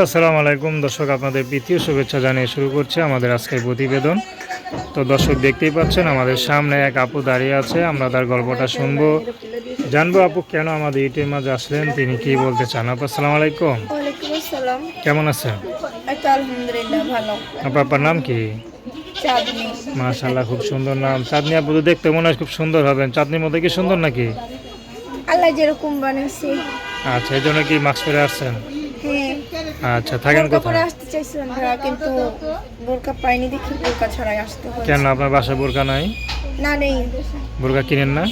আসসালামু আলাইকুম। দর্শক আপনাদের প্রীতীয় শুভেচ্ছা জানিয়ে শুরু করছে আমাদের আজকের প্রতিবেদন। তো দর্শক দেখতেই পাচ্ছেন আমাদের সামনে এক আপু দাঁড়িয়ে আছে। আমরা তার গল্পটা শুনব। জানব আপু কেন আমাদের ইউটিউবের মাঝে আসলেন? তিনি কি বলতে চান? আপু আসসালামু আলাইকুম। কেমন আছেন? আপু আপনার নাম কি? মাশাল্লাহ খুব সুন্দর নাম। চাঁদনি আপু তো দেখতে মনে হয় খুব সুন্দর হবেন চাঁদনির মধ্যে কি সুন্দর নাকি? আল্লাহ যেরকম বানিয়েছে আচ্ছা এই জন্য কি মাস্ক পরে আসছেন? আচ্ছা থাকেন বোরকা পরে আসতে চাইছিলাম ভাইয়া কিন্তু বোরকা পাইনি দেখি বোরকা ছাড়াই আসতে হয় কেন আপনার বাসায় বোরকা নাই? না নেই। বোরকা কিনেন না?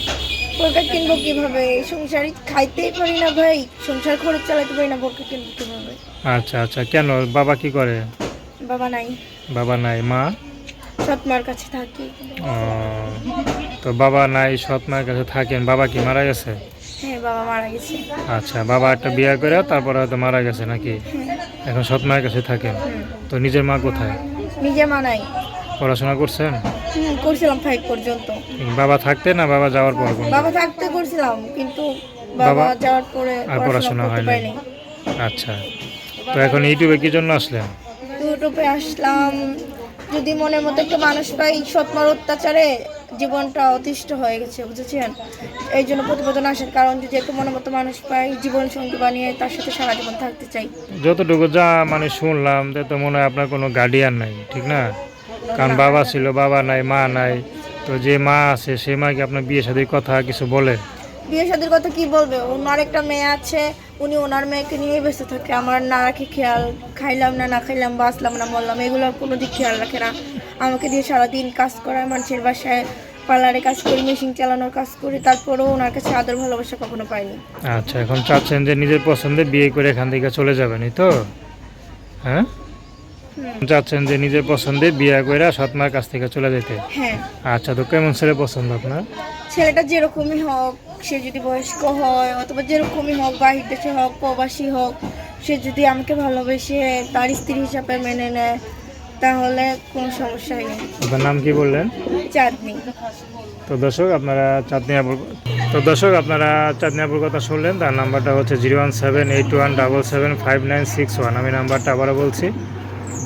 বোরকা কিনবো কীভাবে? সংসার খাইতেই পারি না ভাই সংসার খরচ চালাতে পারি না বোরকা কিনবো কীভাবে? আচ্ছা আচ্ছা কেন বাবা কি করে? বাবা নাই। বাবা নাই মা? সৎ মার কাছে থাকি। তো বাবা নাই সৎ মায়ের কাছে থাকেন বাবা কি মারা গেছে? বাবা মারা গেছে। আচ্ছা বাবা একটা বিয়ে করে তারপরে হয়তো মারা গেছে নাকি? এখন সৎ মায়ের কাছে থাকেন। তো নিজের মা কোথায়? নিজে মা নাই। পড়াশোনা করছেন? করছিলাম ফাইভ পর্যন্ত। বাবা থাকতে না বাবা যাওয়ার পর বাবা থাকতে করছিলাম কিন্তু বাবা যাওয়ার পরে আর পড়াশোনা হয়নি। আচ্ছা তো এখন ইউটিউবে কি জন্য আসলেন? ইউটিউবে আসলাম যদি মনের মতো একটা মানুষ পাই সৎমার অত্যাচারে জীবনটা অতিষ্ঠ হয়ে গেছে, বুঝেছেন? এই জন্য প্রতিবেদন আসার কারণ যদি একটু মনে মতো মানুষ পাই, জীবন সঙ্গী বানিয়ে তার সাথে সারা জীবন থাকতে চাই। যতটুকু যা মানে শুনলাম, তা মনে হয় আপনার কোনো গার্ডিয়ান নাই, ঠিক না? কারণ বাবা ছিল, বাবা নাই, মা নাই, তো যে মা আছে, সে মাকে আপনার বিয়ে সাথে কথা কিছু বলে? বিয়ে শাদির কথা কি বলবে? ওনার একটা মেয়ে আছে, উনি ওনার মেয়েকে নিয়েই বেঁচে থাকে। আমার না রাখি খেয়াল, খাইলাম না না খাইলাম, বাঁচলাম না মরলাম এগুলো কোনো দিক খেয়াল রাখে না। আমাকে দিয়ে সারাদিন কাজ করায়, মানুষের বাসায়, পার্লারে কাজ করি, মেশিন চালানোর কাজ করি, তারপরেও ওনার কাছে আদর ভালোবাসা কখনো পাইনি। আচ্ছা এখন চাচ্ছেন যে নিজের পছন্দে বিয়ে করে এখান থেকে চলে যাবেন এই তো? হ্যাঁ। চাচ্ছেন যে নিজের পছন্দে বিয়ে করে সৎমার কাছ থেকে চলে যেতে? হ্যাঁ। আচ্ছা তো কেমন ছেলে পছন্দ আপনার? ছেলেটা যেরকমই হোক সে যদি বয়স্ক হয় অথবা যেরকমই হোক বাহির দেশে হোক প্রবাসী হোক সে যদি আমাকে ভালোবেসে তার স্ত্রী হিসাবে মেনে নেয় তাহলে কোনো সমস্যাই নেই। আপনার নাম কি বললেন? চাঁদনি। তো দর্শক আপনারা চাঁদনি আপুর তো দর্শক আপনারা চাঁদনি আপুর কথা শুনলেন তার নাম্বারটা হচ্ছে zero one seven eight one double seven five nine six one. আমি নাম্বারটা আবারও বলছি।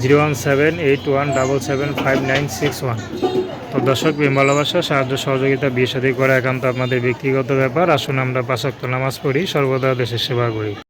Zero one seven eight one double seven five nine six one. তো দর্শক প্রেম ভালোবাসা সাহায্য, সহযোগিতা, বিয়ে সাথে করা একান্ত আপনাদের ব্যক্তিগত ব্যাপার। আসুন আমরা পাশাক্ত নামাজ পড়ি, সর্বদা দেশের সেবা করি।